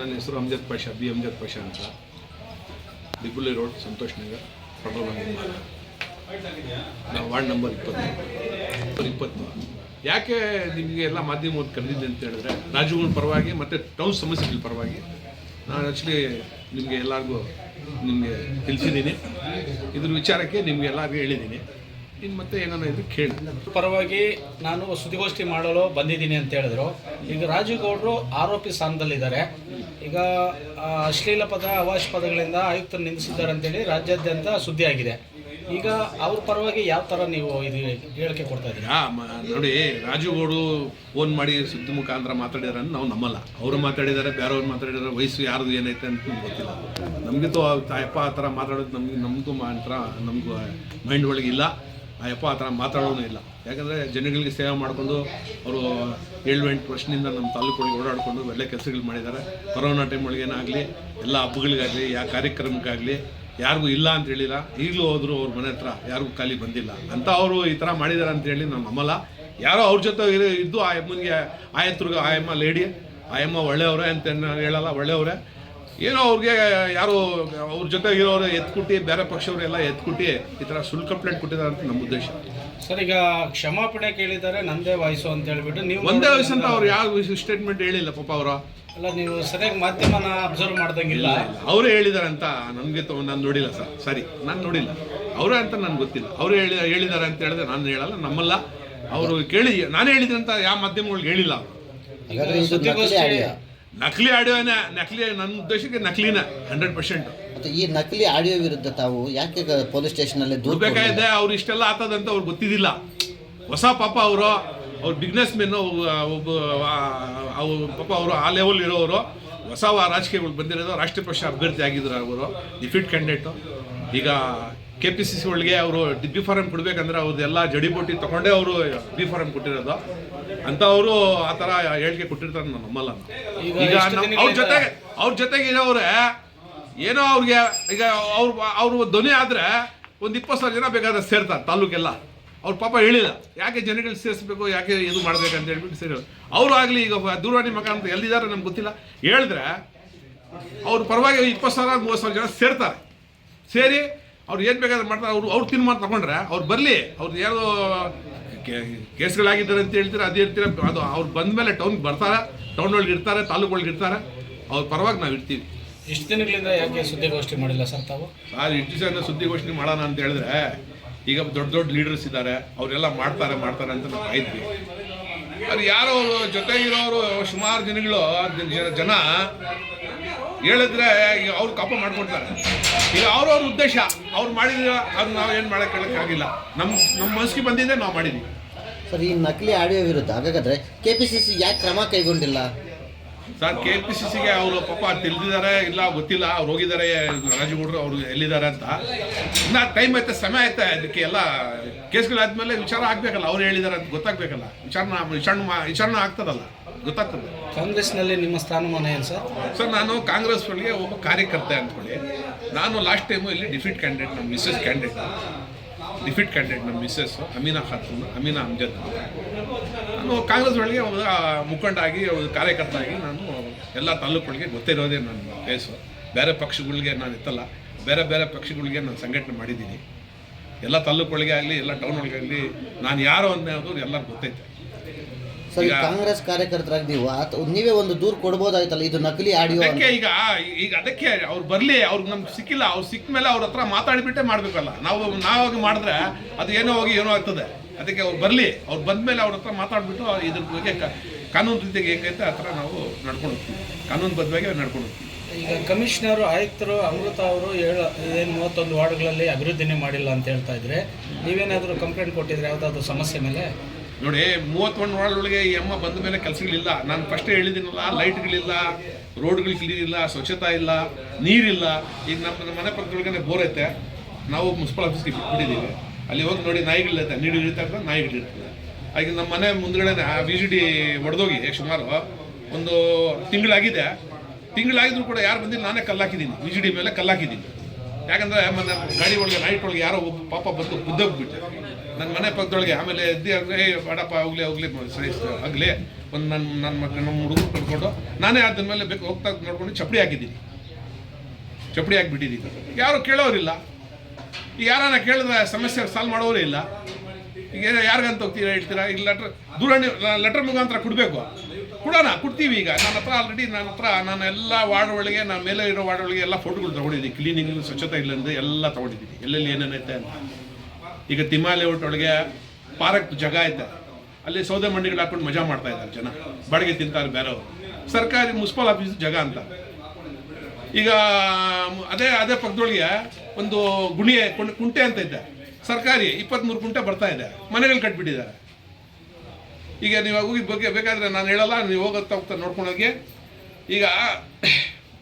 ನನ್ನ ಹೆಸರು ಅಮ್ಜದ್ ಪಾಷಾ, ಬಿ ಅಮ್ಜದ್ ಪಾಷಾ ಅಂತ. Dibbulli road, Santosh Nagar, petrol bunk. ನಾವು ವಾರ್ಡ್ ನಂಬರ್ ಇಪ್ಪತ್ತು. ಇಪ್ಪತ್ತು. ಯಾಕೆ ನಿಮಗೆ ಎಲ್ಲ ಮಾಧ್ಯಮವನ್ನು ಕರೆದಿದ್ದೆ ಅಂತ ಹೇಳಿದ್ರೆ ರಾಜುಗಳ ಪರವಾಗಿ ಮತ್ತು ಟೌನ್ ಸಮಸ್ಯೆಗಳ ಪರವಾಗಿ ನಾನು ಆ್ಯಕ್ಚುಲಿ ನಿಮಗೆ ಎಲ್ಲರಿಗೂ ನಿಮಗೆ ತಿಳಿಸಿದ್ದೀನಿ. ಇದ್ರ ವಿಚಾರಕ್ಕೆ ನಿಮಗೆ ಎಲ್ಲರಿಗೂ ಹೇಳಿದ್ದೀನಿ. ಇನ್ನು ಮತ್ತೆ ಏನಾನ ಇದ್ರೆ ಕೇಳಿ. ಪರವಾಗಿ ನಾನು ಸುದ್ದಿಗೋಷ್ಠಿ ಮಾಡಲು ಬಂದಿದ್ದೀನಿ ಅಂತ ಹೇಳಿದ್ರು. ಈಗ ರಾಜು ಗೌಡರು ಆರೋಪಿ ಸ್ಥಾನದಲ್ಲಿದ್ದಾರೆ. ಈಗ ಅಶ್ಲೀಲ ಪದ ಅವಾಶ್ ಪದಗಳಿಂದ ಆಯುಕ್ತರು ನಿಂದಿಸಿದ್ದಾರೆ ಅಂತೇಳಿ ರಾಜ್ಯಾದ್ಯಂತ ಸುದ್ದಿ ಆಗಿದೆ ಈಗ ಅವ್ರ ಪರವಾಗಿ ಯಾವ ಥರ ನೀವು ಇದು ಹೇಳಿಕೆ ಕೊಡ್ತಾ ಇದ್ದೀರಾ? ನೋಡಿ ರಾಜು ರಾಜುಗೌಡು ಫೋನ್ ಮಾಡಿ ಸುದ್ದಿ ಮುಖಾಂತರ ಮಾತಾಡಿದಾರೆ ನಾವು ನಮ್ಮಲ್ಲ ಅವರು ಮಾತಾಡಿದ್ದಾರೆ ಬೇರೆಯವ್ರು ಮಾತಾಡಿದಾರೆ ವಯಸ್ಸು ಯಾರ್ದು ಏನೈತೆ ಅಂತ ನಮ್ಗೆ ಗೊತ್ತಿಲ್ಲ. ನಮಗಿಂತೂ ತಾಯಪ್ಪ ಆ ಥರ ಮಾತಾಡೋದು ನಮ್ಗೆ ನಮಗೂ ಮಾತ್ರ ನಮಗೂ ಮೈಂಡ್ ಒಳಗೆ ಇಲ್ಲ ಆ ಯಪ್ಪ ಆ ಥರ ಮಾತಾಡೋನು ಇಲ್ಲ. ಯಾಕಂದರೆ ಜನಗಳಿಗೆ ಸೇವೆ ಮಾಡಿಕೊಂಡು ಅವರು ಏಳು ಎಂಟು ವರ್ಷದಿಂದ ನಮ್ಮ ತಾಲೂಕುಗಳಿಗೆ ಓಡಾಡಿಕೊಂಡು ಒಳ್ಳೆ ಕೆಲಸಗಳು ಮಾಡಿದ್ದಾರೆ. ಕೊರೋನಾ ಟೈಮ್ ಒಳಗೆ ಏನಾಗಲಿ, ಎಲ್ಲ ಹಬ್ಬಗಳಿಗಾಗಲಿ ಯಾವ ಕಾರ್ಯಕ್ರಮಕ್ಕಾಗಲಿ, ಯಾರಿಗೂ ಇಲ್ಲ ಅಂತ ಹೇಳಿಲ್ಲ. ಈಗಲೂ ಹೋದ್ರು ಅವ್ರ ಮನೆ ಹತ್ರ ಯಾರಿಗೂ ಖಾಲಿ ಬಂದಿಲ್ಲ. ಅಂತ ಅವರು ಈ ಥರ ಮಾಡಿದ್ದಾರೆ ಅಂತ ಹೇಳಿ ನಮ್ಮ ನಮ್ಮಲ್ಲ ಯಾರೋ ಅವ್ರ ಜೊತೆ ಇದ್ದು ಆ ಅಮ್ಮನಿಗೆ ಆಯತ್ರಿಗೆ ಆ ಅಮ್ಮ ಲೇಡಿ ಆಯಮ್ಮ ಒಳ್ಳೆಯವರೇ ಅಂತ ಹೇಳಲ್ಲ, ಒಳ್ಳೆಯವರೇ. ಏನೋ ಅವ್ರಿಗೆ ಯಾರು ಅವ್ರ ಜೊತೆ ಇರೋರು ಎತ್ಕುಟ್ಟಿ ಬೇರೆ ಪಕ್ಷವ್ರೆಲ್ಲ ಎಲ್ಲ ಎತ್ಕುಟ್ಟಿ ಈ ಥರ ಸುಳ್ಳು ಕಂಪ್ಲೇಂಟ್ ಕೊಟ್ಟಿದ್ದಾರೆ ಅಂತ ನಮ್ಮ ಉದ್ದೇಶ. ಸರ್ ಈಗ ಕ್ಷಮಾಪಣೆ ಕೇಳಿದ್ದಾರೆ ನಂದೇ ವಾಯ್ಸು ಅಂತ ಹೇಳ್ಬಿಟ್ಟು ನೀವು ಒಂದೇ ವಯಸ್ಸು ಅಂತ ಅವ್ರು ಯಾವ ಸ್ಟೇಟ್ಮೆಂಟ್ ಹೇಳಿಲ್ಲ ಪಾಪ ಅವರು. ಅಲ್ಲ ನೀವು ಸರಿಯಾಗಿ ಮಾಧ್ಯಮನ ಅಬ್ಸರ್ವ್ ಮಾಡ್ದಂಗಿಲ್ಲ. ಅವರೇ ಹೇಳಿದ್ದಾರೆ ಅಂತ ನನಗೆ ನಾನು ನೋಡಿಲ್ಲ ಸರ್. ಸರಿ ನಾನು ನೋಡಿಲ್ಲ. ಅವರೇ ಅಂತ ನನಗೆ ಗೊತ್ತಿಲ್ಲ. ಅವರು ಹೇಳಿ ಹೇಳಿದ್ದಾರೆ ಅಂತ ಹೇಳಿದ್ರೆ ನಾನು ಹೇಳಲ್ಲ ನಮ್ಮಲ್ಲ. ಅವರು ಕೇಳಿ ನಾನು ಹೇಳಿದ್ರಂತ ಅಂತ ಯಾವ ಮಾಧ್ಯಮಗಳಿಗೆ ಹೇಳಿಲ್ಲ ಅವ್ರು. ಸುದ್ದಿಗೋಷ್ಠಿ ನಕಲಿ ಆಡಿಯೋನೇ ನಕಲಿ ನನ್ನ ಉದ್ದೇಶಕ್ಕೆ ನಕಲಿನ ಹಂಡ್ರೆಡ್ ಪರ್ಸೆಂಟ್ ಮತ್ತೆ ಈ ನಕಲಿ ಆಡಿಯೋ ವಿರುದ್ಧ ತಾವು ಯಾಕೆ ಪೊಲೀಸ್ ಪೊಲೀಸ್ ಸ್ಟೇಷನಲ್ಲಿ ದೂರು ಬೇಕಾಗಿದೆ ಅವ್ರು ಇಷ್ಟೆಲ್ಲ ಆತದಂತ ಅವ್ರಿಗೆ ಗೊತ್ತಿದ್ದಿಲ್ಲ. ಹೊಸ ಪಾಪ ಅವರು ಅವ್ರು ಬಿಸ್ನೆಸ್ ಮೆನ್ ಒಬ್ಬ ಅವ್ರು ಪಾಪ ಅವರು ಆ ಲೆವೆಲ್ ಇರೋರು ಹೊಸ ರಾಜಕೀಯಗಳು ಬಂದಿರೋದು ರಾಷ್ಟ್ರೀಯ ಪಕ್ಷ ಅಭ್ಯರ್ಥಿ ಆಗಿದ್ರು ಅವರು. ಡಿಫೀಟ್ ಕ್ಯಾಂಡಿಡೇಟು ಈಗ ಕೆ ಪಿ ಸಿ ಸಿ ಒಳಗೆ ಅವರು ಬಿ ಫಾರಂ ಕೊಡ್ಬೇಕಂದ್ರೆ ಅವ್ರದ್ದೆಲ್ಲ ಜಡಿಬೂಟಿ ತಗೊಂಡೇ ಅವರು ಬಿ ಫಾರಂ ಕೊಟ್ಟಿರೋದು. ಅಂತ ಅವರು ಆ ಥರ ಹೇಳಿಕೆ ಕೊಟ್ಟಿರ್ತಾರೆ ನಾನು ನಮ್ಮಲ್ಲ ಈಗ ಅವ್ರ ಜೊತೆಗೆ ಅವ್ರ ಜೊತೆಗೆ ಇರೋವ್ರೆ ಏನೋ ಅವ್ರಿಗೆ ಈಗ ಅವ್ರು ಅವ್ರ ಧ್ವನಿ ಆದರೆ ಒಂದು ಇಪ್ಪತ್ತು ಸಾವಿರ ಜನ ಬೇಕಾದ್ರೆ ಸೇರ್ತಾರೆ ತಾಲೂಕೆಲ್ಲ. ಅವ್ರ ಪಾಪ ಹೇಳಿಲ್ಲ. ಯಾಕೆ ಜನಗಳು ಸೇರಿಸ್ಬೇಕು ಯಾಕೆ ಇದು ಮಾಡ್ಬೇಕು ಅಂತ ಹೇಳ್ಬಿಟ್ಟು ಸೇರಿ ಅವರು ಆಗಲಿ ಈಗ ದೂರವಾಣಿ ಮಗ ಅಂತ ಎಲ್ಲಿದ್ದಾರೆ ನಮ್ಗೆ ಗೊತ್ತಿಲ್ಲ. ಹೇಳಿದ್ರೆ ಅವ್ರ ಪರವಾಗಿ ಇಪ್ಪತ್ತು ಸಾವಿರ ಮೂವತ್ತು ಸಾವಿರ ಜನ ಸೇರ್ತಾರೆ. ಸೇರಿ ಅವ್ರು ಏನು ಬೇಕಾದ್ರೆ ಮಾಡ್ತಾರೆ. ಅವರು ಅವ್ರು ತೀರ್ಮಾನ ತಗೊಂಡ್ರೆ. ಅವ್ರು ಬರಲಿ. ಅವ್ರದ್ದು ಯಾರು ಕೇಸ್ಗಳಾಗಿದ್ದಾರೆ ಅಂತ ಹೇಳ್ತೀರ ಅದು ಹೇಳ್ತೀರ ಅದು ಅವ್ರು ಬಂದ ಮೇಲೆ ಟೌನ್ಗೆ ಬರ್ತಾರೆ. ಟೌನ್ ಒಳಗೆ ಇರ್ತಾರೆ ತಾಲೂಕು ಒಳಗೆ ಇರ್ತಾರೆ. ಅವ್ರ ಪರವಾಗಿ ನಾವು ಇರ್ತೀವಿ. ಇಷ್ಟು ದಿನಗಳಿಂದ ಯಾಕೆ ಸುದ್ದಿಗೋಷ್ಠಿ ಮಾಡಿಲ್ಲ ಸರ್ ತಾವು? ಅದು ಇಷ್ಟು ಜನ ಸುದ್ದಿಗೋಷ್ಠಿ ಮಾಡೋಣ ಅಂತ ಹೇಳಿದ್ರೆ ಈಗ ದೊಡ್ಡ ದೊಡ್ಡ ಲೀಡರ್ಸ್ ಇದ್ದಾರೆ. ಅವರೆಲ್ಲ ಮಾಡ್ತಾರೆ ಮಾಡ್ತಾರೆ ಅಂತ ನಾವು ಕಾಯ್ತೀವಿ. ಅದು ಯಾರೋ ಅವ್ರು ಜೊತೆ ಇರೋರು ಸುಮಾರು ದಿನಗಳು ಜನ- ಹೇಳಿದ್ರೆ ಈಗ ಅವ್ರು ಕಪ್ಪ ಮಾಡ್ಕೊಳ್ತಾರೆ ಈಗ ಅವ್ರವ್ರ ಉದ್ದೇಶ ಅವ್ರು ಮಾಡಿದ ಅದು ನಾವು ಏನು ಮಾಡೋಕ್ಕಾಗಿಲ್ಲ ನಮ್ಮ ನಮ್ಮ ಮನಸ್ಸಿಗೆ ಬಂದಿದ್ದೆ ನಾವು ಮಾಡಿದ್ವಿ. ಸರ್ ಈ ನಕಲಿ ಆಡಿಯೋ ವಿರುದ್ಧ ಹಾಗಾದ್ರೆ ಕೆ ಪಿ ಸಿ ಸಿ ಯಾಕೆ ಕ್ರಮ ಕೈಗೊಂಡಿಲ್ಲ? ಸರ್ ಕೆ ಪಿ ಸಿ ಸಿಗೆ ಅವರು ಪಾಪ ತಿಳಿದಿದ್ದಾರೆ ಇಲ್ಲ ಗೊತ್ತಿಲ್ಲ ಅವ್ರು ಹೋಗಿದ್ದಾರೆ ರಾಜಗೌಡರು ಅವರು ಎಲ್ಲಿದ್ದಾರೆ ಅಂತ. ಇನ್ನು ಟೈಮ್ ಐತೆ ಸಮಯ ಐತೆ ಅದಕ್ಕೆ ಎಲ್ಲ ಕೇಸ್ಗಳಾದ್ಮೇಲೆ ವಿಚಾರ ಆಗ್ಬೇಕಲ್ಲ ಅವ್ರು ಹೇಳಿದ್ದಾರೆ ಅಂತ ಗೊತ್ತಾಗ್ಬೇಕಲ್ಲ. ವಿಚಾರಣ ವಿಚಾರಣೆ ಮಾ- ವಿಚಾರಣೆ ಆಗ್ತದಲ್ಲ ಗೊತ್ತಾಗ್ತದೆ. ಕಾಂಗ್ರೆಸ್ನಲ್ಲಿ ನಿಮ್ಮ ಸ್ಥಾನಮಾನ ಏನು ಸರ್? ಸರ್ ನಾನು ಕಾಂಗ್ರೆಸ್ ಒಳಗೆ ಒಬ್ಬ ಕಾರ್ಯಕರ್ತೆ ಅಂದ್ಕೊಳ್ಳಿ. ನಾನು ಲಾಸ್ಟ್ ಟೈಮು ಇಲ್ಲಿ ಡಿಫೀಟ್ ಕ್ಯಾಂಡಿಡೇಟ್ ನಮ್ಮ ಮಿಸ್ಸಸ್ ಕ್ಯಾಂಡಿಡೇಟ್ ಡಿಫೀಟ್ ಕ್ಯಾಂಡಿಡೇಟ್ ನಮ್ಮ ಮಿಸ್ಸಸ್ ಅಮೀನಾ ಖಾತೂನ್ ಅಮೀನಾ ಅಮ್ಜದ್ ನಾನು ಕಾಂಗ್ರೆಸ್ ಒಳಗೆ ಅವರ ಮುಖಂಡ ಆಗಿ ಒಬ್ಬ ಕಾರ್ಯಕರ್ತ ಆಗಿ ನಾನು ಎಲ್ಲ ತಾಲೂಕುಗಳಿಗೆ ಗೊತ್ತಿರೋದೇ ನನ್ನ ಕೇಸು ಬೇರೆ ಪಕ್ಷಗಳಿಗೆ ನಾನು ಇತ್ತಲ್ಲ ಬೇರೆ ಬೇರೆ ಪಕ್ಷಗಳಿಗೆ ನಾನು ಸಂಘಟನೆ ಮಾಡಿದ್ದೀನಿ. ಎಲ್ಲ ತಾಲೂಕುಗಳಿಗೆ ಆಗಲಿ, ಎಲ್ಲ ಟೌನ್ ಒಳಗೆ ಆಗಲಿ, ನಾನು ಯಾರು ಅನ್ನೋದು ಎಲ್ಲರಿಗೂ ಗೊತ್ತೈತೆ. ಸರ್ ಈಗ- ಕಾಂಗ್ರೆಸ್ ಕಾರ್ಯಕರ್ತರಾಗಿ ನೀವು ಆತ ನೀವೇ ಒಂದು ದೂರು ಕೊಡ್ಬೋದಾಯ್ತಲ್ಲ ಇದು ನಕಲಿ ಆಡಿಯೋ ಅದಕ್ಕೆ ಈಗ ಈಗ ಅದಕ್ಕೆ ಅವ್ರು ಬರ್ಲಿ ಅವ್ರಿಗೆ ನಮ್ಗೆ ಸಿಕ್ಕಿಲ್ಲ ಅವ್ರು ಸಿಕ್ಕ ಮೇಲೆ ಅವ್ರ ಹತ್ರ ಮಾತಾಡಿಬಿಟ್ಟೆ ಮಾಡ್ಬೇಕಲ್ಲ. ನಾವು ನಾವಾಗಿ ಮಾಡಿದ್ರೆ ಅದು ಏನೋ ಹೋಗಿ ಏನೋ ಆಗ್ತದೆ. ಅದಕ್ಕೆ ಅವ್ರು ಬರಲಿ ಅವ್ರು ಬಂದ್ಮೇಲೆ ಅವ್ರ ಹತ್ರ ಮಾತಾಡ್ಬಿಟ್ಟು ಇದ್ರ ಬಗ್ಗೆ ಕ- ಕಾನೂನು ರೀತಿಗೆ ಹೆಂಗೈತೆ ಆ ಥರ ನಾವು ನಡ್ಕೊಂಡು ಹೋಗ್ತೀವಿ. ಕಾನೂನು ಬದ್ಧವಾಗಿ ನಡ್ಕೊಂಡು ಹೋಗ್ತೀವಿ. ಈಗ ಕಮಿಷನರು ಆಯುಕ್ತರು ಅಮೃತ ಅವರು ಏಳು ಏನು ಮೂವತ್ತೊಂದು ವಾರ್ಡ್ಗಳಲ್ಲಿ ಅಭಿವೃದ್ಧಿನೇ ಮಾಡಿಲ್ಲ ಅಂತ ಹೇಳ್ತಾ ಇದ್ರೆ ನೀವೇನಾದರೂ ಕಂಪ್ಲೇಂಟ್ ಕೊಟ್ಟಿದ್ರೆ ಯಾವುದಾದ್ರು ಸಮಸ್ಯೆ ಮೇಲೆ? ನೋಡಿ ಮೂವತ್ತೊಂದು ವಾರ್ಡ್ಗಳಿಗೆ ಈ ಅಮ್ಮ ಬಂದ ಮೇಲೆ ಕೆಲಸಗಳಿಲ್ಲ. ನಾನು ಫಸ್ಟ್ ಹೇಳಿದ್ದೀನಲ್ಲ ಲೈಟ್ಗಳಿಲ್ಲ ರೋಡ್ಗಳು ಕ್ಲೀನ್ ಇಲ್ಲ, ಸ್ವಚ್ಛತಾ ಇಲ್ಲ, ನೀರಿಲ್ಲ. ಈಗ ನಮ್ಮ ಮನೆ ಪಕ್ಕದೊಳಗನೆ ಬೋರ್ ಐತೆ. ನಾವು ಮುನ್ಸಿಪಲ್ ಆಫೀಸ್ಗೆ ಬಿಟ್ಬಿಟ್ಟಿದ್ದೀವಿ ಅಲ್ಲಿ ಹೋಗಿ ನೋಡಿ ನಾಯಿಗಳಿರುತ್ತೆ ನೀರು ಇಳಿತಾ ನಾಯಿಗಳಿರ್ತದೆ ಈಗ ನಮ್ಮ ಮನೆ ಮುಂದ್ಗಡೆ ವಿ ಜಿ ಡಿ ಒಡೆದೋಗಿ ಸುಮಾರು ಒಂದು ತಿಂಗಳಾಗಿದೆ. ತಿಂಗಳಾಗಿದ್ರು ಕೂಡ ಯಾರು ಬಂದಿಲ್ಲ, ನಾನೇ ಕಲ್ಲಾಕಿದ್ದೀನಿ. ವಿ ಜಿ ಡಿ ಮೇಲೆ ಕಲ್ಲಾಕಿದ್ದೀನಿ. ಯಾಕಂದ್ರೆ ಮೊನ್ನೆ ಗಾಡಿ ಒಳಗೆ ನೈಟ್ ಒಳಗೆ ಯಾರೋ ಒಬ್ಬ ಪಾಪ ಬಂದು ಗುದ್ದೋಗ್ಬಿಟ್ಟೆ ನನ್ನ ಮನೆ ಪಕ್ಕದೊಳಗೆ ಆಮೇಲೆ ಎದ್ದಿ ಏ, ಬಾಡಪ್ಪ, ಹೋಗ್ಲಿ ಹೋಗ್ಲಿ ಸರಿ ಆಗಲಿ. ಒಂದು ನನ್ನ ನನ್ನ ಮಕ್ಕಳು ನಮ್ಮ ಹುಡುಗರು ಕರ್ಕೊಂಡು ನಾನೇ ಅದನ್ನ ಮೇಲೆ ಬೇಕು, ಹೋಗ್ತಾ ನೋಡ್ಕೊಂಡು ಚಪ್ಪಡಿ ಹಾಕಿದ್ದೀನಿ. ಚಪ್ಪಡಿ ಹಾಕಿಬಿಟ್ಟಿದ್ದೀನಿ. ಯಾರು ಕೇಳೋರಿಲ್ಲ. ಯಾರನ್ನ ಕೇಳಿದ್ರೆ ಸಮಸ್ಯೆ ಸಾಲ್ವ್ ಮಾಡೋರೇ ಇಲ್ಲ. ಈಗ ಯಾರಿಗಂತ ಹೋಗ್ತೀರಾ ಹೇಳ್ತೀರಾ? ಇಲ್ಲಿ ಲೆಟ್ರ್ ದೂರಣಿ ಲೆಟರ್ ಮುಖಾಂತರ ಕೊಡಬೇಕು. ಕೊಡೋಣ, ಕೊಡ್ತೀವಿ ಈಗ. ನನ್ನ ಹತ್ರ ಆಲ್ರೆಡಿ ನನ್ನ ಹತ್ರ ನಾನು ಎಲ್ಲ ವಾರ್ಡ್ ಒಳಗೆ ನಾನು ಮೇಲೆ ಇರೋ ವಾರ್ಡ್ ಒಳಗೆ ಎಲ್ಲ ಫೋಟೋಗಳು ತೊಗೊಂಡಿದ್ದೀನಿ. ಕ್ಲೀನಿಂಗ್ ಸ್ವಚ್ಛತೆ ಇಲ್ಲಂದು ಎಲ್ಲ ತೊಗೊಂಡಿದ್ದೀನಿ. ಎಲ್ಲೆಲ್ಲಿ ಏನೇನೈತೆ ಅಂತ. ಈಗ ತಿಮಾಲೆ ಒಳಗೆ ಪಾರ್ಕ್ ಜಾಗ ಐತೆ. ಅಲ್ಲಿ ಸೌದೆ ಮಂಡಿಗಳು ಹಾಕೊಂಡು ಮಜಾ ಮಾಡ್ತಾ ಇದ್ದಾರೆ ಜನ. ಬಾಡಿಗೆ ತಿಂತಾರೆ ಬೇರೆಯವರು. ಸರ್ಕಾರಿ ಮುನ್ಸಿಪಲ್ ಆಫೀಸ್ ಜಾಗ ಅಂತ. ಈಗ ಅದೇ ಅದೇ ಪಕ್ಕದೊಳಗೆ ಒಂದು ಗುಣಿ ಕುಂ- ಕುಂಟೆ ಅಂತ ಇದ್ದೆ ಸರ್ಕಾರಿ ಇಪ್ಪತ್ತ್ಮೂರು ಗುಂಟೆ ಬರ್ತಾ ಇದೆ. ಮನೆಗಳು ಕಟ್ಬಿಟ್ಟಿದ್ದಾರೆ. ಈಗ ನೀವು ಹೋಗಿ ಬಗ್ಗೆ ಬೇಕಾದರೆ ನಾನು ಹೇಳಲ್ಲ, ನೀವು ಹೋಗುತ್ತಾ ಹೋಗ್ತಾ ನೋಡ್ಕೊಂಡೋಗಿ. ಈಗ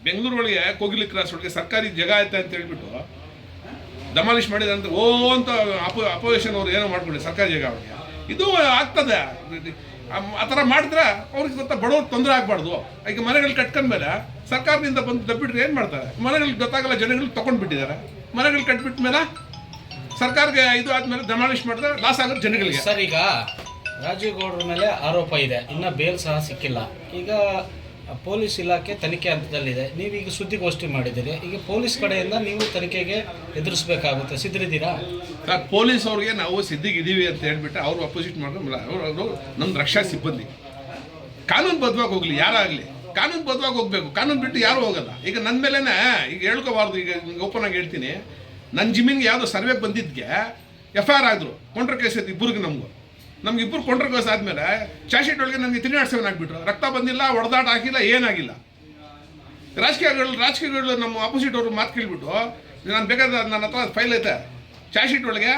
ಬೆಂಗಳೂರು ಒಳಗೆ ಕೋಗಿಲಿ ಕ್ರಾಸ್ ಒಳಗೆ ಸರ್ಕಾರಿ ಜಾಗ ಐತೆ ಅಂತ ಹೇಳ್ಬಿಟ್ಟು ದಮಾಲಿಶ್ ಮಾಡಿದಂತ ಓ ಅಂತ ಅಪೋ, ಅಪೋಸಿಷನ್ ಅವ್ರು ಏನೋ ಮಾಡ್ಕೊಳ್ಳಿ ಸರ್ಕಾರಿ ಜಾಗ ಅವ್ರಿಗೆ. ಇದು ಆಗ್ತದೆ. ಆ- ಥರ ಮಾಡಿದ್ರೆ ಅವ್ರಿಗೆ ಗೊತ್ತಾ ಬಡವ್ರು ತೊಂದರೆ ಆಗಬಾರ್ದು. ಈಗ ಮನೆಗಳು ಕಟ್ಕೊಂಡ್ಮೇಲೆ ಸರ್ಕಾರದಿಂದ ಬಂದು ದಬ್ಬಿಟ್ರೆ ಏನು ಮಾಡ್ತಾರೆ? ಮನೆಗಳಿಗೆ ಗೊತ್ತಾಗಲ್ಲ ಜನಗಳಿಗೆ ತೊಗೊಂಡ್ಬಿಟ್ಟಿದ್ದಾರೆ. ಮನೆಗಳು ಕಟ್ಬಿಟ್ಟ ಮೇಲೆ ಸರ್ಕಾರಕ್ಕೆ ಇದು ಆದ್ಮೇಲೆ ದಮಾಲಿಶ್ ಮಾಡಿದ್ರೆ ಲಾಸ್ ಆಗೋದು ಜನಗಳಿಗೆ. ಸರ್ ಈಗ ರಾಜೀವ್ ಗೌಡ್ರ ಮೇಲೆ ಆರೋಪ ಇದೆ. ಇನ್ನ ಬೇಲ್ ಸಹ ಸಿಕ್ಕಿಲ್ಲ. ಈಗ ಪೊಲೀಸ್ ಇಲಾಖೆ ತನಿಖೆ ಹಂತದಲ್ಲಿದೆ. ನೀವೀಗ ಸುದ್ದಿಗೋಷ್ಠಿ ಮಾಡಿದ್ದೀರಿ. ಈಗ ಪೊಲೀಸ್ ಕಡೆಯಿಂದ ನೀವು ತನಿಖೆಗೆ ಎದುರಿಸಬೇಕಾಗುತ್ತೆ. ಸಿದ್ಧರಿದ್ದೀರಾ? ಸರ್ ಪೊಲೀಸ್ ಅವ್ರಿಗೆ ನಾವು ಸಿದ್ಧಿಗಿದ್ದೀವಿ ಅಂತ ಹೇಳ್ಬಿಟ್ಟು ಅವರು ಅಪೋಸಿಟ್ ಮಾಡ್ಕೊಂಡು ಅವರು ನಮ್ದು ರಕ್ಷಾ ಸಿಬ್ಬಂದಿ. ಕಾನೂನು ಬದ್ಧವಾಗಿ ಹೋಗ್ಲಿ ಯಾರಾಗಲಿ. ಕಾನೂನು ಬದ್ಧವಾಗಿ ಹೋಗ್ಬೇಕು. ಕಾನೂನು ಬಿಟ್ಟು ಯಾರು ಹೋಗಲ್ಲ. ಈಗ ನನ್ನ ಮೇಲೇನೆ ಈಗ ಹೇಳ್ಕೋಬಾರ್ದು. ಈಗ ಓಪನ್ ಆಗಿ ಹೇಳ್ತೀನಿ. ನನ್ನ ಜಿಮ್ಮಿನ್ಗೆ ಯಾವುದೋ ಸರ್ವೆ ಬಂದಿದ್ದಕ್ಕೆ ಎಫ್ ಐ ಆರ್ ಆದರು ಕೊಂಡ್ರ ಕೇಸ್ ಐತಿ ಇಬ್ಬರಿಗೆ ನಮಗೂ. ನಮ್ಗೆ ಇಬ್ಬರು ಕೊಂಡ್ರ ಕೇಸ್ ಆದಮೇಲೆ ಚಾರ್ಜ್ಶೀಟ್ ಒಳಗೆ ನನಗೆ ತ್ರೀ ಆಗಿಬಿಟ್ರು. ರಕ್ತ ಬಂದಿಲ್ಲ ಹೊಡೆದಾಟ ಹಾಕಿಲ್ಲ ಏನಾಗಿಲ್ಲ. ರಾಜಕೀಯಗಳು ರಾಜಕೀಯಗಳು ನಮ್ಮ ಆಪೋಸಿಟ್ ಅವರು ಮಾತು ಕೇಳಿಬಿಟ್ಟು, ನಾನು ಬೇಕಾದ್ರೆ ನನ್ನ ಹತ್ರ ಫೈಲ್ ಐತೆ. ಚಾರ್ಜ್ ಶೀಟ್ ಒಳಗೆ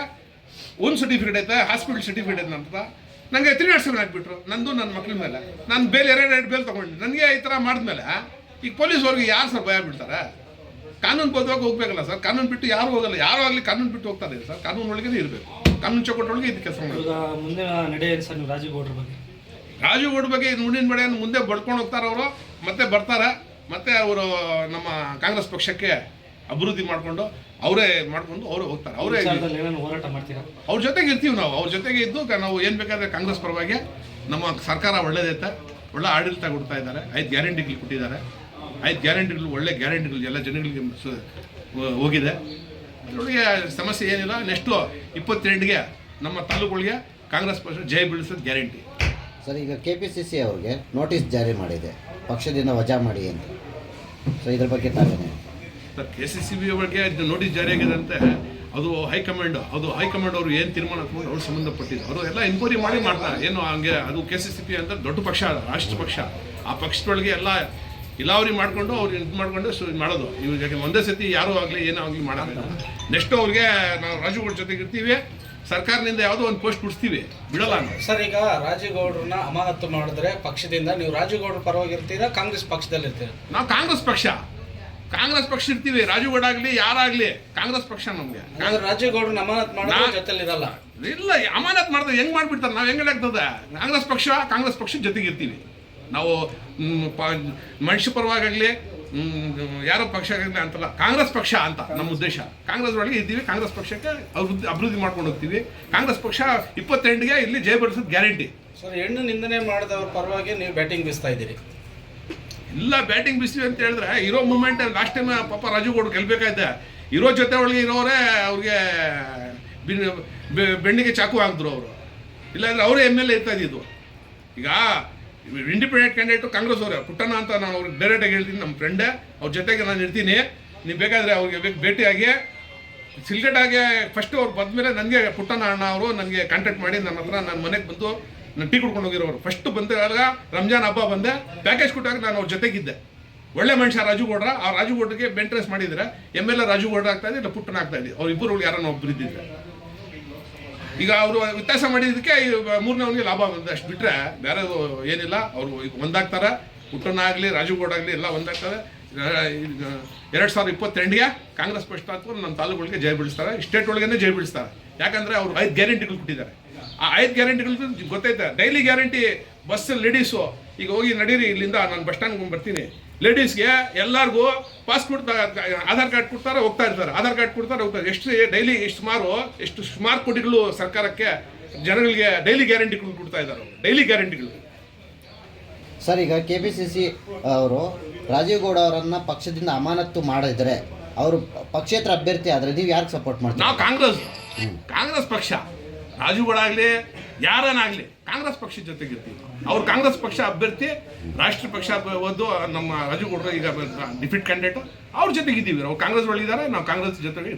ಓನ್ ಸರ್ಟಿಫಿಕೇಟ್ ಐತೆ ಹಾಸ್ಪಿಟಲ್ ಸರ್ಟಿಫಿಕೇಟ್ ಐತೆ ನನ್ನ ನನಗೆ ತ್ರೀ ಹಾಕ್ಬಿಟ್ರು ನಂದು ನನ್ನ ಮಕ್ಳ ಮೇಲೆ. ನಾನು ಬೇಲ್ ಎರಡು ಎರಡು ಬೇಲ್ ತೊಗೊಂಡು ನನಗೆ ಈ ಥರ ಮಾಡಿದ್ಮೇಲೆ, ಈಗ ಪೊಲೀಸ್ ಅವ್ರಿಗೆ ಯಾರು ಸರ್ ಭಯ ಬೀಳ್ತಾರೆ? ಕಾನೂನು ಬದ್ಧವಾಗಿ ಹೋಗ್ಬೇಕಲ್ಲ ಸರ್? ಕಾನೂನು ಬಿಟ್ಟು ಯಾರು ಹೋಗಲ್ಲ. ಯಾರು ಆಗಲಿ ಕಾನೂನು ಬಿಟ್ಟು ಹೋಗ್ತಾರೆ ಸರ್? ಕಾನೂನು ಒಳಗೆ ಇರಬೇಕು. ಕಾನೂನು ಚೌಕಟ್ಟೊಳಗೆ ಇದು ಕೆಲಸ ಮಾಡಬೇಕು ಮುಂದೆ ಮುಂದಿನ ನಡೆ ಏನು ಸರ್ ನೀವು ರಾಜೀವ್ ಬಗ್ಗೆ? ಗೌಡ ಬಗ್ಗೆ ಇದು ಮುಂದಿನ ಬಡೆ ಮುಂದೆ ಬಡ್ಕೊಂಡು ಹೋಗ್ತಾರೆ ಅವರು ಮತ್ತೆ ಬರ್ತಾರೆ ಮತ್ತೆ ಅವರು ನಮ್ಮ ಕಾಂಗ್ರೆಸ್ ಪಕ್ಷಕ್ಕೆ ಅಭಿವೃದ್ಧಿ ಮಾಡಿಕೊಂಡು ಅವರೇ ಮಾಡ್ಕೊಂಡು ಅವರು ಹೋಗ್ತಾರೆ. ಅವರೇ ಹೋರಾಟ ಮಾಡ್ತೀರಾ? ಅವ್ರ ಜೊತೆಗೆ ಇರ್ತೀವಿ ನಾವು. ಅವ್ರ ಜೊತೆಗೆ ಇದ್ದು ನಾವು ಏನು ಬೇಕಾದ್ರೆ ಕಾಂಗ್ರೆಸ್ ಪರವಾಗಿ ನಮ್ಮ ಸರ್ಕಾರ ಒಳ್ಳೇದೈತೆ ಒಳ್ಳೆ ಆಡಳಿತ ಕೊಡ್ತಾ ಇದ್ದಾರೆ. ಐದು ಗ್ಯಾರಂಟಿಗಳು ಕೊಟ್ಟಿದ್ದಾರೆ. ಐದು ಗ್ಯಾರಂಟಿಗಳು ಒಳ್ಳೆ ಗ್ಯಾರಂಟಿಗಳು ಎಲ್ಲ ಜನಗಳಿಗೆ ಹೋಗಿದೆ. ಅದರೊಳಗೆ ಸಮಸ್ಯೆ ಏನಿಲ್ಲ ನೆಕ್ಸ್ಟು ಇಪ್ಪತ್ತೆಂಟಿಗೆ ನಮ್ಮ ತಾಲೂಕುಗಳಿಗೆ ಕಾಂಗ್ರೆಸ್ ಪಕ್ಷ ಜಯ ಬೀಳಿಸೋದು ಗ್ಯಾರಂಟಿ. ಸರ್ ಈಗ ಕೆ ಪಿ ಸಿ ಸಿ ಅವ್ರಿಗೆ ನೋಟಿಸ್ ಜಾರಿ ಮಾಡಿದೆ. ಪಕ್ಷದಿಂದ ವಜಾ ಮಾಡಿ ಅಂತ. ಸೊ ಇದ್ರ ಬಗ್ಗೆ ತಾವೇನೆ sir K C C B ಬಗ್ಗೆ ನೋಟಿಸ್ ಆಗಿದೆ ಅಂತ ಅದು ಹೈಕಮಾಂಡ್ ಅದು ಹೈಕಮಾಂಡ್ ಅವರು ಏನು ತೀರ್ಮಾನ ತಗೊಂಡು ಅವ್ರು ಸಂಬಂಧಪಟ್ಟಿದ್ದು ಅವರು ಎಲ್ಲ ಎನ್ಕ್ವೈರಿ ಮಾಡಿ ಮಾಡ್ತಾರೆ. ಏನು ಹಂಗೆ ಅದು ಕೆ ಸಿ ಸಿ ಪಿ ಅಂತ ದೊಡ್ಡ ಪಕ್ಷ ರಾಷ್ಟ್ರ ಪಕ್ಷ. ಆ ಪಕ್ಷದೊಳಗೆ ಎಲ್ಲ ಇಲಾವರಿ ಮಾಡಿಕೊಂಡು ಅವ್ರು ಇದು ಮಾಡಿಕೊಂಡು ಸೊ ಮಾಡೋದು. ಇವಾಗ ಒಂದೇ ಸತಿ ಯಾರೂ ಆಗಲಿ ಏನೋ ಆಗಲಿ ಮಾಡೋದಿಲ್ಲ ನೆಕ್ಸ್ಟ್ ಅವ್ರಿಗೆ ನಾವು ರಾಜುಗಳ ಜೊತೆಗೆ ಇರ್ತೀವಿ. ಸರ್ಕಾರದಿಂದ ಯಾವುದೋ ಒಂದು ಪೋಸ್ಟ್ ಬಿಡಿಸ್ತೀವಿ ಬಿಡಲ್ಲ ಸರ್ ಈಗ ರಾಜೇಗೌಡ್ರನ್ನ ಗೌಡ್ರನ್ನ ಅಮಾನತು ಮಾಡಿದ್ರೆ ಪಕ್ಷದಿಂದ ನೀವು ರಾಜೀವ್ ಗೌಡ್ರ ಪರವಾಗಿ ಇರ್ತೀರಾ ಕಾಂಗ್ರೆಸ್ ಪಕ್ಷದಲ್ಲಿ ಇರ್ತೀರಾ ನಾವು ಕಾಂಗ್ರೆಸ್ ಪಕ್ಷ. ಕಾಂಗ್ರೆಸ್ ಪಕ್ಷ ಇರ್ತೀವಿ. ರಾಜುಗೌಡ ಆಗಲಿ ಯಾರಾಗಲಿ ಕಾಂಗ್ರೆಸ್ ಪಕ್ಷ ನಮಗೆ. ರಾಜೇಗೌಡ್ರನ್ನ ಅಮಾನತ್ ಮಾಡೋ ಜೊತೆಲಿ ಇರಲ್ಲ ಇಲ್ಲ ಅಮಾನತ್ ಮಾಡಿದ್ರೆ ಹೆಂಗ್ ಮಾಡ್ಬಿಡ್ತಾರೆ? ನಾವು ಹೆಂಗ್ ಆಗ್ತದೆ ಕಾಂಗ್ರೆಸ್ ಪಕ್ಷ ಕಾಂಗ್ರೆಸ್ ಪಕ್ಷದ ಜೊತೆಗೆ ಇರ್ತೀವಿ. ನಾವು ಪ- ಮನುಷ್ಯ ಪರವಾಗಲಿ ಯಾರೋ ಪಕ್ಷ ಆಗಲಿ ಅಂತಲ್ಲ ಕಾಂಗ್ರೆಸ್ ಪಕ್ಷ ಅಂತ ನಮ್ಮ ಉದ್ದೇಶ. ಕಾಂಗ್ರೆಸ್ ಒಳಗೆ ಇದ್ದೀವಿ ಕಾಂಗ್ರೆಸ್ ಪಕ್ಷಕ್ಕೆ ಅಭಿವೃದ್ಧಿ ಅಭಿವೃದ್ಧಿ ಮಾಡ್ಕೊಂಡು ಹೋಗ್ತೀವಿ. ಕಾಂಗ್ರೆಸ್ ಪಕ್ಷ ಇಪ್ಪತ್ತೆಂಟಿಗೆ ಇಲ್ಲಿ ಜಯ ಬಡಿಸೋದು ಗ್ಯಾರಂಟಿ. ಸರ್ ಹೆಣ್ಣು ನಿಂದನೆ ಮಾಡಿದವ್ರ ಪರವಾಗಿ ನೀವು ಬ್ಯಾಟಿಂಗ್ ಬೀಸ್ತಾ ಇದ್ದೀರಿ. ಇಲ್ಲ ಬ್ಯಾಟಿಂಗ್ ಬಿಸ್ತೀವಿ ಅಂತ ಹೇಳಿದ್ರೆ ಇರೋ ಮೂಮೆಂಟ್ ಲಾಸ್ಟ್ ಟೈಮ್ ಪಾಪ ರಾಜುಗೌಡ ಗೆಲ್ಬೇಕಾಯ್ತೆ. ಇರೋ ಜೊತೆ ಒಳಗೆ ಇರೋರೇ ಅವ್ರಿಗೆ ಬೆಣ್ಣಿಗೆ ಚಾಕು ಹಾಕಿದ್ರು ಅವರು. ಇಲ್ಲಾಂದ್ರೆ ಅವರೇ ಎಂ ಎಲ್ ಎ ಇರ್ತಾ ಇದ್ದಿದ್ದು. ಈಗ ಇಂಡಿಪೆಂಡೆಂಟ್ ಕ್ಯಾಂಡಿಡೇಟು ಕಾಂಗ್ರೆಸ್ ಅವರೇ. ಪುಟ್ಟಣ್ಣ ಅಂತ ನಾನು ಅವ್ರಿಗೆ ಡೈರೆಕ್ಟಾಗಿ ಹೇಳ್ತೀನಿ, ನಮ್ಮ ಫ್ರೆಂಡೇ ಅವ್ರ ಜೊತೆಗೆ ನಾನು ಇರ್ತೀನಿ. ನೀವು ಬೇಕಾದರೆ ಅವ್ರಿಗೆ ಭೇಟಿಯಾಗಿ. ಆಗಿ ಫಸ್ಟ್ ಅವ್ರು ಬಂದಮೇಲೆ ನನಗೆ ಪುಟ್ಟಣ್ಣ ಅಣ್ಣ ಅವರು ನನಗೆ ಕಾಂಟ್ಯಾಕ್ಟ್ ಮಾಡಿ ನನ್ನ ಹತ್ರ ನನ್ನ ಮನೆಗೆ ಬಂದು ನಾನು ಟೀ ಕುಡ್ಕೊಂಡು ಹೋಗಿರೋರು. ಫಸ್ಟ್ ಬಂದಾಗ ರಂಜಾನ್ ಹಬ್ಬ ಬಂದೆ ಪ್ಯಾಕೇಜ್ ಕೊಟ್ಟಾಗ ನಾನು ಅವ್ರ ಜೊತೆಗಿದ್ದೆ. ಒಳ್ಳೆ ಮನುಷ್ಯ ರಾಜು ಗೌಡ್ರ, ಆ ರಾಜು ಗೌಡ್ರಿಗೆ ಬೆಂಟ್ರೆಸ್ ಮಾಡಿದ್ರೆ ಎಂ ಎಲ್ ಎ ರಾಜು ಗೌಡ್ರ ಆಗ್ತಾ ಇದೆ, ಇಲ್ಲ ಪುಟ್ಟನ ಆಗ್ತಾ ಇದೆ. ಅವ್ರು ಇಬ್ಬರು ಯಾರನ್ನ ಒಬ್ಬರು ಇದ್ದಿದ್ರೆ. ಈಗ ಅವರು ವ್ಯತ್ಯಾಸ ಮಾಡಿದ್ದಕ್ಕೆ ಮೂರನೇ ಅವನಿಗೆ ಲಾಭ ಅಷ್ಟು ಬಿಟ್ಟರೆ ಬೇರೆ ಏನಿಲ್ಲ. ಅವರು ಈಗ ಒಂದಾಗ್ತಾರೆ. ಹುಟ್ಟನಾಗಲಿ ಆಗಲಿ ರಾಜು ಗೌಡ ಆಗಲಿ ಎಲ್ಲ ಒಂದಾಗ್ತಾರೆ. ಎರಡು ಸಾವಿರದ ಇಪ್ಪತ್ತೆಂಟಿಗೆ ಕಾಂಗ್ರೆಸ್ ಪಕ್ಷ ಅಥವಾ ನಮ್ಮ ತಾಲೂಕುಗಳಿಗೆ ಜಯ ಬೀಳಿಸ್ತಾರೆ. ಸ್ಟೇಟ್ ಒಳಗೇನೆ ಜಯ ಬೀಳಿಸ್ತಾರೆ. ಯಾಕಂದರೆ ಅವರು ಐದು ಗ್ಯಾರಂಟಿಗಳು ಕೊಟ್ಟಿದ್ದಾರೆ. ಆ ಐದು ಗ್ಯಾರಂಟಿಗಳು ಗೊತ್ತೈತೆ. ಡೈಲಿ ಗ್ಯಾರಂಟಿ ಬಸ್ ಲೇಡೀಸು ಈಗ ಹೋಗಿ ನಡೀರಿ ಇಲ್ಲಿಂದ. ನಾನು ಬಸ್ ಸ್ಟ್ಯಾಂಡ್ಗೆ ಬರ್ತೀನಿ ಲೇಡೀಸ್ಗೆ ಎಲ್ಲರಿಗೂ ಪಾಸ್ಪೋರ್ಟ್ ಆಧಾರ್ ಕಾರ್ಡ್ ಕೊಡ್ತಾರೆ ಹೋಗ್ತಾ ಇರ್ತಾರೆ. ಆಧಾರ್ ಕಾರ್ಡ್ ಕೊಡ್ತಾರೆ ಹೋಗ್ತಾರೆ ಎಷ್ಟು ಡೈಲಿ ಎಷ್ಟು ಸುಮಾರು ಎಷ್ಟು ಸುಮಾರು ಕೋಟಿಗಳು ಸರ್ಕಾರಕ್ಕೆ ಜನಗಳಿಗೆ ಡೈಲಿ ಗ್ಯಾರಂಟಿಗಳು ಕೊಡ್ತಾ ಇದ್ದಾರೆ ಡೈಲಿ ಗ್ಯಾರಂಟಿಗಳು. ಸರ್ ಈಗ ಕೆ ಪಿ ಸಿ ಸಿ ಅವರು ರಾಜೀವ್ ಗೌಡ ಅವರನ್ನ ಪಕ್ಷದಿಂದ ಅಮಾನತ್ತು ಮಾಡಿದ್ರೆ ಅವರು ಪಕ್ಷೇತರ ಅಭ್ಯರ್ಥಿ ಆದರೆ ನೀವು ಯಾರಿಗೆ ಸಪೋರ್ಟ್ ಮಾಡ್ತೀರಾ? ನಾವು ಕಾಂಗ್ರೆಸ್. ಕಾಂಗ್ರೆಸ್ ಪಕ್ಷ. ರಾಜೀವ್ಗೌಡ ಆಗಲಿ ಯಾರನ್ನಾಗಲಿ ಕಾಂಗ್ರೆಸ್ ಪಕ್ಷದ ಜೊತೆಗಿರ್ತೀವಿ. ಅವ್ರು ಕಾಂಗ್ರೆಸ್ ಪಕ್ಷ ಅಭ್ಯರ್ಥಿ, ರಾಷ್ಟ್ರ ಪಕ್ಷ ಒಂದು ನಮ್ಮ ರಾಜುಗೌಡರು ಈಗ ಡಿಫಿಟ್ ಕ್ಯಾಂಡಿಡೇಟ್. ಅವ್ರ ಜೊತೆಗಿದ್ದೀವಿ. ಅವ್ರು ಕಾಂಗ್ರೆಸ್ ಒಳಗಿದ್ದಾರೆ ನಾವು ಕಾಂಗ್ರೆಸ್ ಜೊತೆಗೆ